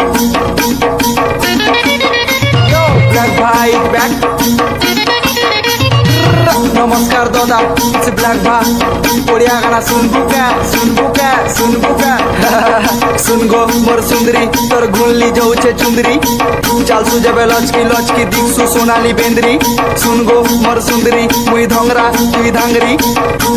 Yo, Black ভাই back নমস্কার দাদা সে ব্ল্যাক ভা ওড়িয়া গানা শুনবু কে শুনবু কে শুনগো মোর সুন্দরী, তোর ঘুরলি যাউছে চুন্দরি। চাল সু যাবে লচকি লচকি দিকসু সোনালি বেন্দ্রি। শুনগো মোর সুন্দরী, মুই ধংরা, তুই ধাঙ্গরি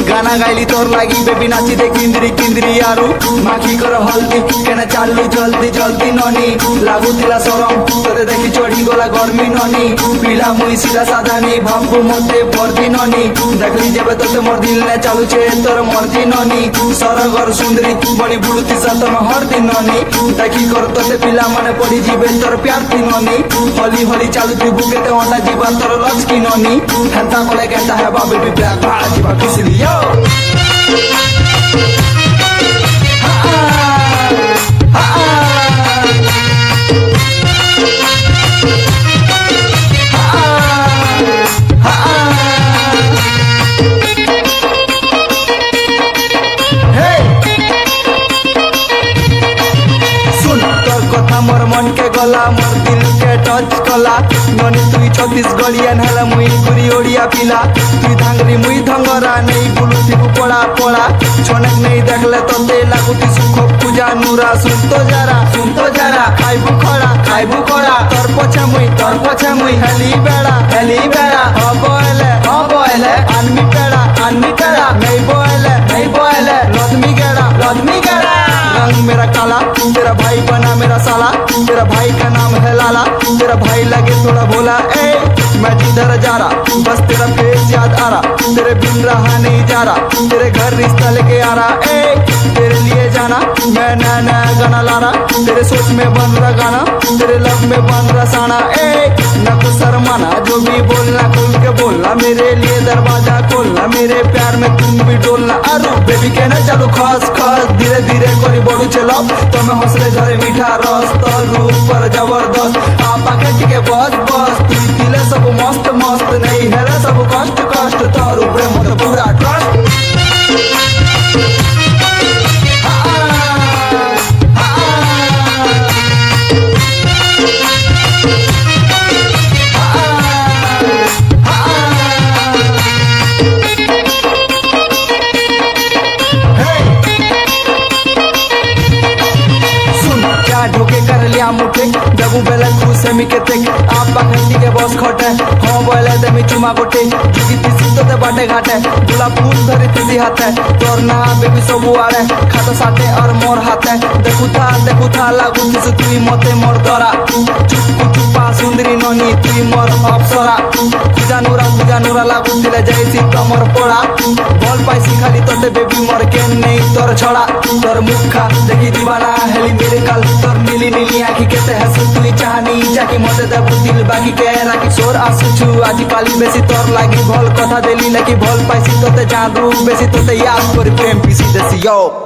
গানা গাইলি তোর লাগি, বেবি নাচি দে কিন্দ্রি কিন্দ্রি আরু। মাখি কর হলদি, কেন চাললি জলদি জলদি ননি? লাগুଥିଲା সরম, তোরে দেখি গলা গরমি ননি পিলা মুই শিলা সাদানি ভাবু মতে পরদি ননি। দেখলি যাবে তোতে মোর দিলে চালুছে তোর মরদি ননি। সরগর সুন্দরী তু বলি বুলুতি সাতন হরদি ননি। দেখি কর তোতে পিলা মানে পড়ি যাবে তোর প্যার তি ননি। হলি হলি চালু তুই বুকেতে অন্ডা জীবা, তোর লজ কি ননি। হেতা কলে কেতা হেবা বেবি ব্যাগ ভাড়া জীবা কিসি লিও গলা মোর দিলকে টচ কলা ননি তুই ছত্তিশ গড়িয়ান হেলা মুই ঘুরি ওড়িয়া পিলা তুই ধাঙ্গরি মুই ধঙ্গরা নেই বুলু থিকু পড়া পড়া ছনেক নেই দেখলে তোতে লাগুতি সুখ পূজা নুরা শুনতো যারা শুনতো যারা খাইবু খড়া খাইবু খড়া তোর পছে মুই তোর পছে মুই হেলি বেড়া হেলি বেড়া হব এলে হব এলে আনমি পেড়া আনমি পেড়া নেই বয়েলে নেই বয়েলে লদমি গেড়া লদমি গেড়া रंग मेरा काला तेरा भाई बना मेरा साला तेरा भाई का नाम है लाला। तेरा भाई लगे थोड़ा बोला ए, मैं जिधर जा रहा, बस तेरा फेस याद आ रहा। तेरे बिन रहा नहीं जा रहा, तेरे घर रिश्ता लेके आ रहा। ए, तेरे लिए जाना, मैं नया नया गाना ला रहा। तेरे सोच में बन रहा गाना, तेरे लव में बन रहा साना। ए न कुछ शर्माना, जो भी बोलना, खुल के बोलना। मेरे लिए दरवाज़ा खोलना, मेरे प्यार में तुम भी डोलना। अरे बेबी कहना चलो, खास खास धीरे धीरे कोई बोलू चलो तो तुम्हें हौसले झरे मीठा बॉस बॉस तुला ঢুকে করলিয়া মুঠে জগু বেলে খুশে মিকেতে আব্বা খান্ডিকে বস খটে হ বলে দেমি চুমা গোটে জুগিতি সিদ্ধতে বাটে ঘাটে দুলা ফুল ধরিতিছি হাতে তোর না বেবি সবু আড়ে খাত সাথে আর মোর হাতে দেখুথা দেখুথা লাগুতিস তুই মতে মোর দরা চুপকু চুপা সুন্দরী নহি তুই মোর অপসরা জানুরা জানুরা লাগুন দিলে যাইছি তোমার পড়া বল পাইছি খালি তোতে বেবি মোর কেন নেই তোর ছড়া তোর মুখা দেখি দিবানা হেলি মেরে কাল যাকি মতে দেব, দিল বাকি কে নাকি চোর আসুছু আজি পালি বেশি, তোর লাগি ভল কথা দেলি নাকি ভল পাইছি, তোতে জাদু বেশি, তোতে ইয়াদ করি প্রেম পিছি দেশি, yo